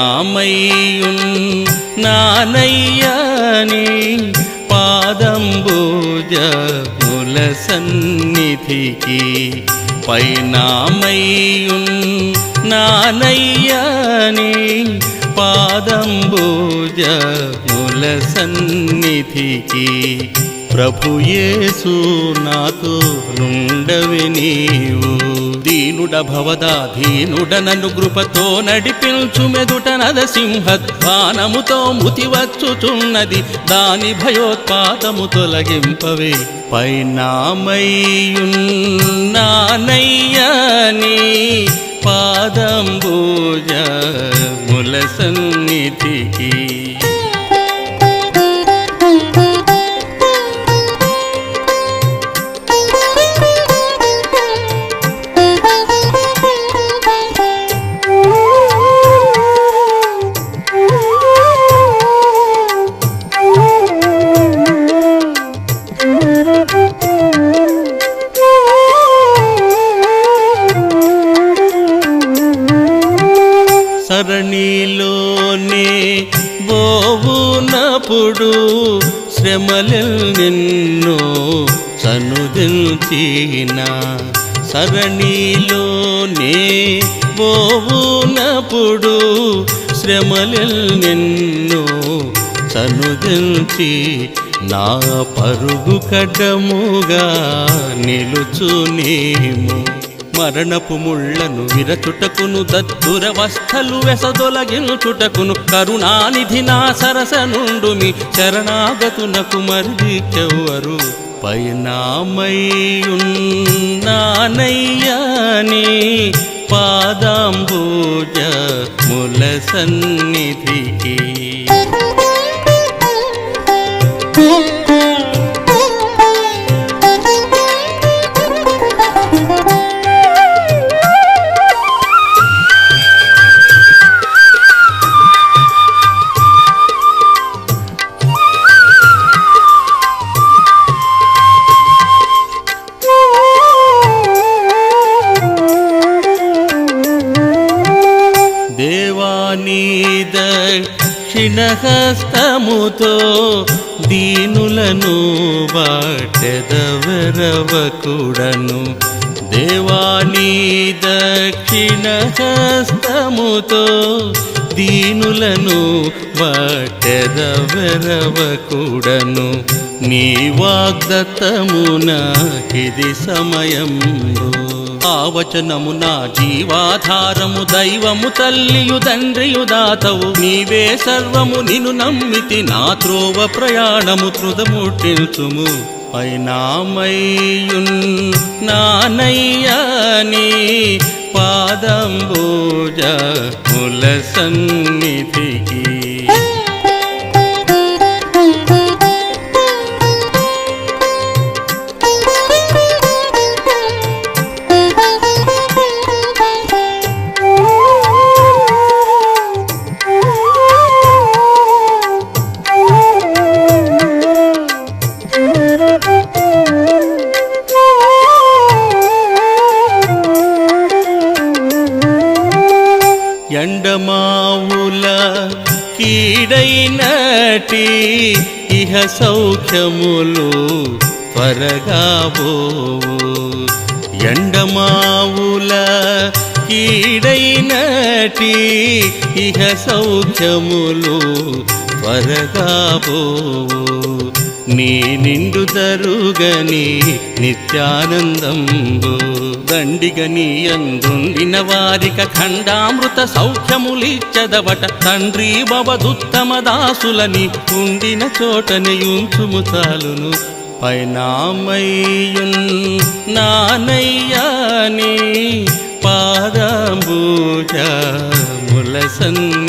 పైనామయ్యున్ నానయ్యని పాదంబూజ ముల సన్నిధికి పైనామయ్యున్ నానయ్యని పాదంబూజ ముల సన్నిధికి ప్రభుయేసు నాతో నుండవి నీవు దీనుడ భవదాధీనుడ నన్ను కృపతో నడిపించు మెదుట నరసింహధ్వానముతో మృతి వచ్చుచున్నది దాని భయోత్పాతము తొలగింపవే. పైనామయ్యున్నానయ్యని పాదంబూజ ముల సన్నిధి సరణిలోనే బోవునప్పుడు శ్రమలు నిన్ను సనుదిల్చిన సరణిలోనే బోవునప్పుడు శ్రమలు నిన్ను సనుదిల్చి నా పరుగు కడ్డముగా నిలుచునేము మరణపు ముళ్ళను విరచుటకును దద్దురవస్థలు వెసదొలగించుటకును కరుణానిధి నా సరస నుండు మీ శరణాగతునకు మరిదికెవ్వరు పైనామయ్యున్నానయ్యాని పాదాంబూజ ముల సన్నిధికి. దక్షిణహస్తముతో దీనులను బాటెదవరవకుడను దేవాణీ దక్షిణహస్తముతో దీనులను బాటెదవరవకుడను నీ వాగ్దత్తమున ఇది సమయంలో ఆ వచనము నా జీవాధారము దైవము తల్లియు తండ్రియు దాతవు. నీవే సర్వము నిను నమ్మితి నా త్రోవ ప్రయాణము త్రుదముట్టించుము పైనామయ్యున్ నానయ్యాని పాదంబూజ ముల కీడైనటి ఇహ సౌఖ్యములు పరగాబోవు. ఎండమావుల కీడైనటి ఇహ సౌఖ్యములు పరగాబోవు. నీ నిండు తరుగని నిత్యానందంబు దండిగని అందుండిన వారిక ఖండామృత సౌఖ్యములిచ్చదవట తండ్రి భవదుత్తమ దాసులని ఉండిన చోటనయుంచుము చాలును. పైనామయ్యున్ నానయ్యాని పాదాంబూజ ముల సన్నిధికి